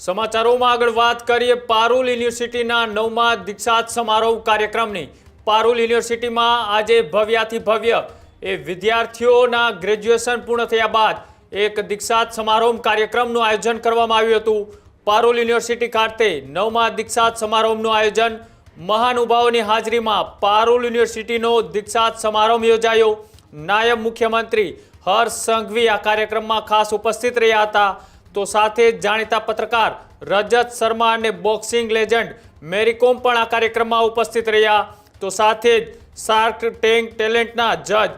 સમાચારોમાં આગળ વાત કરીએ પારુલ યુનિવર્સિટીના નવમા દીક્ષાંત સમારોહ કાર્યક્રમની. પારુલ યુનિવર્સિટીમાં આજે ભવ્યાથી ભવ્ય એ વિદ્યાર્થીઓના ગ્રેજ્યુએશન પૂર્ણ થયા બાદ એક દીક્ષાંત સમારોહ કાર્યક્રમનું આયોજન કરવામાં આવ્યું હતું. પારુલ યુનિવર્સિટી ખાતે નવમા દીક્ષાંત સમારોહનું આયોજન મહાનુભાવોની હાજરીમાં પારુલ યુનિવર્સિટીનો દીક્ષાંત સમારોહ યોજાયો. નાયબ મુખ્યમંત્રી હર્ષ સંઘવી આ કાર્યક્રમમાં ખાસ ઉપસ્થિત રહ્યા હતા. તો સાથે જ જાણીતા પત્રકાર રજત શર્મા અને બોક્સિંગ લેજન્ડ મેરીકોમ પણ આ કાર્યક્રમમાં ઉપસ્થિત રહ્યા. તો સાથે જ શાર્ક ટેન્ક ટેલેન્ટના જજ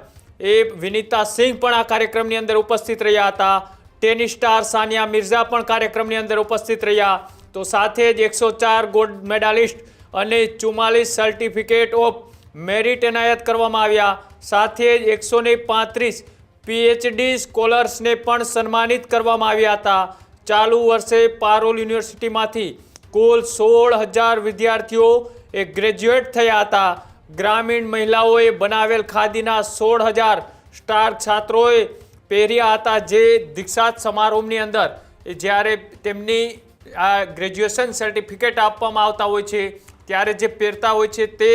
એ વિનીતા સિંહ પણ આ કાર્યક્રમની અંદર ઉપસ્થિત રહ્યા હતા. ટેનિસ સ્ટાર સાનિયા મિર્ઝા પણ કાર્યક્રમની અંદર ઉપસ્થિત રહ્યા. તો સાથે જ એકસો ચાર ગોલ્ડ મેડાલિસ્ટ અને ચુમ્માલીસ સર્ટિફિકેટ ઓફ મેરિટ એનાયત કરવામાં આવ્યા. સાથે જ એકસો પાંત્રીસ પીએચડી સ્કોલર્સને પણ સન્માનિત કરવામાં આવ્યા હતા. ચાલુ વર્ષે પારોલ યુનિવર્સિટીમાંથી કુલ સોળ હજાર વિદ્યાર્થીઓ એ ગ્રેજ્યુએટ થયા હતા. ગ્રામીણ મહિલાઓએ બનાવેલ ખાદીના સોળ હજાર સ્ટાર છાત્રોએ પહેર્યા હતા જે દીક્ષાંત સમારોહની અંદર. જ્યારે તેમની આ ગ્રેજ્યુએશન સર્ટિફિકેટ આપવામાં આવતા હોય છે, ત્યારે જે પહેરતા હોય છે તે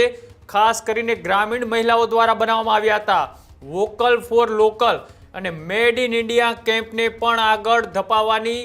ખાસ કરીને ગ્રામીણ મહિલાઓ દ્વારા બનાવવામાં આવ્યા હતા. વોકલ ફોર લોકલ અને મેડ ઇન ઇન્ડિયા કેમ્પને પણ આગળ ધપાવવાની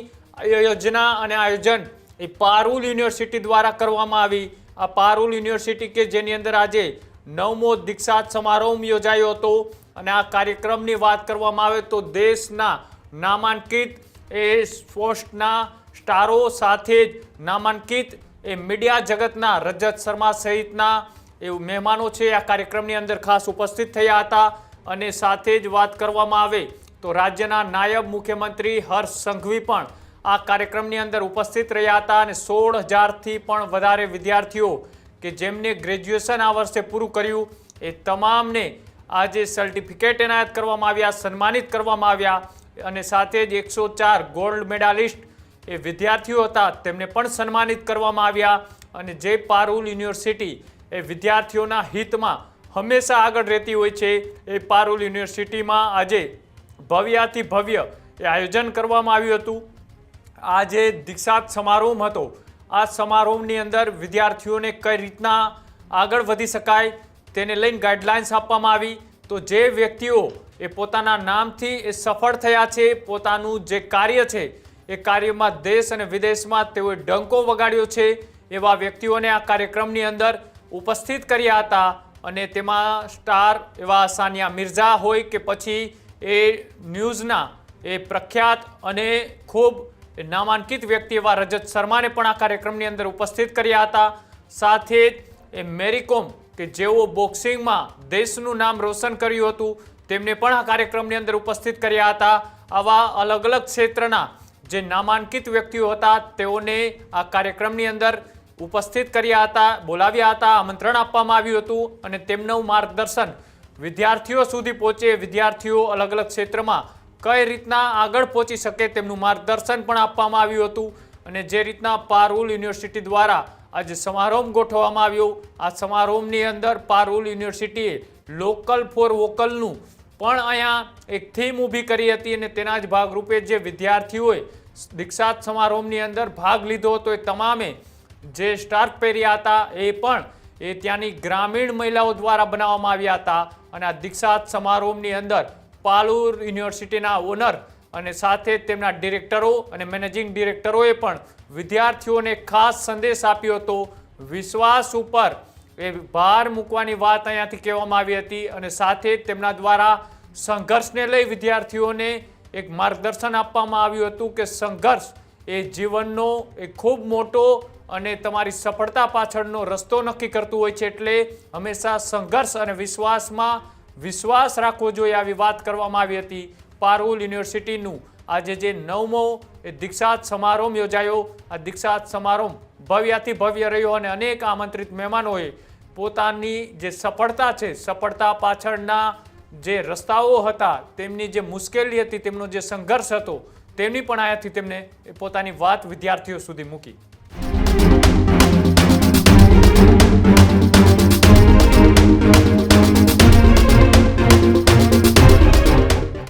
યોજના અને આયોજન એ પારુલ યુનિવર્સિટી દ્વારા કરવામાં આવી. આ પારુલ યુનિવર્સિટી કે જેની અંદર આજે નવમો દીક્ષાંત સમારોહ યોજાયો હતો અને આ કાર્યક્રમની વાત કરવામાં આવે તો દેશના નામાંકિત એ સ્પોર્ટ્સના સ્ટારો સાથે જ નામાંકિત એ મીડિયા જગતના રજત શર્મા સહિતના એ મહેમાનો છે. આ કાર્યક્રમની અંદર ખાસ ઉપસ્થિત થયા હતા. અને સાથે જ વાત કરવામાં આવે તો રાજ્યના નાયબ મુખ્યમંત્રી હર્ષ સંઘવી પણ આ કાર્યક્રમની અંદર ઉપસ્થિત રહ્યા હતા અને સોળ હજારથી પણ વધારે વિદ્યાર્થીઓ કે જેમને ગ્રેજ્યુએશન આ વર્ષે પૂરું કર્યું એ તમામને આજે સર્ટિફિકેટ એનાયત કરવામાં આવ્યા, સન્માનિત કરવામાં આવ્યા અને સાથે જ એકસો ચાર ગોલ્ડ મેડાલિસ્ટ એ વિદ્યાર્થીઓ હતા તેમને પણ સન્માનિત કરવામાં આવ્યા અને જે પારુલ યુનિવર્સિટી એ વિદ્યાર્થીઓના હિતમાં હંમેશા આગળ રહેતી હોય છે એ પારુલ યુનિવર્સિટીમાં આજે ભવ્યાથી ભવ્ય એ આયોજન કરવામાં આવ્યું હતું. આ જે દીક્ષાંત સમારોહ હતો. આ સમારોહની અંદર વિદ્યાર્થીઓને કઈ રીતના આગળ વધી શકાય તેને લઈને ગાઈડલાઇન્સ આપવામાં આવી. તો જે વ્યક્તિઓ એ પોતાના નામથી એ સફળ થયા છે, પોતાનું જે કાર્ય છે, એ કાર્યમાં દેશ અને વિદેશમાં તેઓએ ડંકો વગાડ્યો છે એવા વ્યક્તિઓને આ કાર્યક્રમની અંદર ઉપસ્થિત કર્યા હતા. અને તેમાં સ્ટાર એવા સાનિયા મિર્ઝા હોય કે પછી એ ન્યૂઝના એ પ્રખ્યાત અને ખૂબ નામાંકિત વ્યક્તિ એવા રજત શર્માને પણ આ કાર્યક્રમની અંદર ઉપસ્થિત કર્યા હતા. સાથે જ એ મેરીકોમ કે જેઓ બોક્સિંગમાં દેશનું નામ રોશન કર્યું હતું, તેમને પણ આ કાર્યક્રમની અંદર ઉપસ્થિત કર્યા હતા. આવા અલગ અલગ ક્ષેત્રના જે નામાંકિત વ્યક્તિઓ હતા, તેઓને આ કાર્યક્રમની અંદર ઉપસ્થિત કર્યા હતા, બોલાવ્યા હતા, આમંત્રણ આપવામાં આવ્યું હતું અને તેમનું માર્ગદર્શન વિદ્યાર્થીઓ સુધી પહોંચે, વિદ્યાર્થીઓ અલગ અલગ ક્ષેત્રમાં કઈ રીતના આગળ પહોંચી શકે તેમનું માર્ગદર્શન પણ આપવામાં આવ્યું હતું અને જે રીતના પારુલ યુનિવર્સિટી દ્વારા આજે સમારોહ ગોઠવવામાં આવ્યો, આ સમારોહની અંદર પારુલ યુનિવર્સિટીએ લોકલ ફોર વોકલનું પણ અહીંયા એક થીમ ઊભી કરી હતી અને તેના જ ભાગરૂપે જે વિદ્યાર્થીઓએ દીક્ષાંત સમારોહની અંદર ભાગ લીધો હતો એ તમામે જે સ્ટાર્ક પહેર્યા હતા, એ પણ એ ત્યાંની ગ્રામીણ મહિલાઓ દ્વારા બનાવવામાં આવ્યા હતા. અને આ દીક્ષાંત સમારોહની અંદર પાલુર યુનિવર્સિટીના ઓનર અને સાથે તેમના ડિરેક્ટરો અને મેનેજિંગ ડિરેક્ટરોએ પણ વિદ્યાર્થીઓને ખાસ સંદેશ આપ્યો હતો. વિશ્વાસ ઉપર એ ભાર મૂકવાની વાત અહીંયાથી કહેવામાં આવી હતી અને સાથે તેમના દ્વારા સંઘર્ષને લઈ વિદ્યાર્થીઓને એક માર્ગદર્શન આપવામાં આવ્યું હતું કે સંઘર્ષ એ જીવનનો એક ખૂબ મોટો અને તમારી સફળતા પાછળનો રસ્તો નક્કી કરતું હોય છે એટલે હંમેશા સંઘર્ષ અને વિશ્વાસમાં વિશ્વાસ રાખવો જોઈએ આવી વાત કરવામાં આવી હતી. પારુલ યુનિવર્સિટીનું આજે જે નવમો એ દીક્ષાંત સમારોહ યોજાયો. આ દીક્ષાંત સમારોહ ભવ્યાથી ભવ્ય રહ્યો અને અનેક આમંત્રિત મહેમાનોએ પોતાની જે સફળતા છે, સફળતા પાછળના જે રસ્તાઓ હતા, તેમની જે મુશ્કેલી હતી, તેમનો જે સંઘર્ષ હતો તેમની પણ આયાથી તેમને પોતાની વાત વિદ્યાર્થીઓ સુધી મૂકી.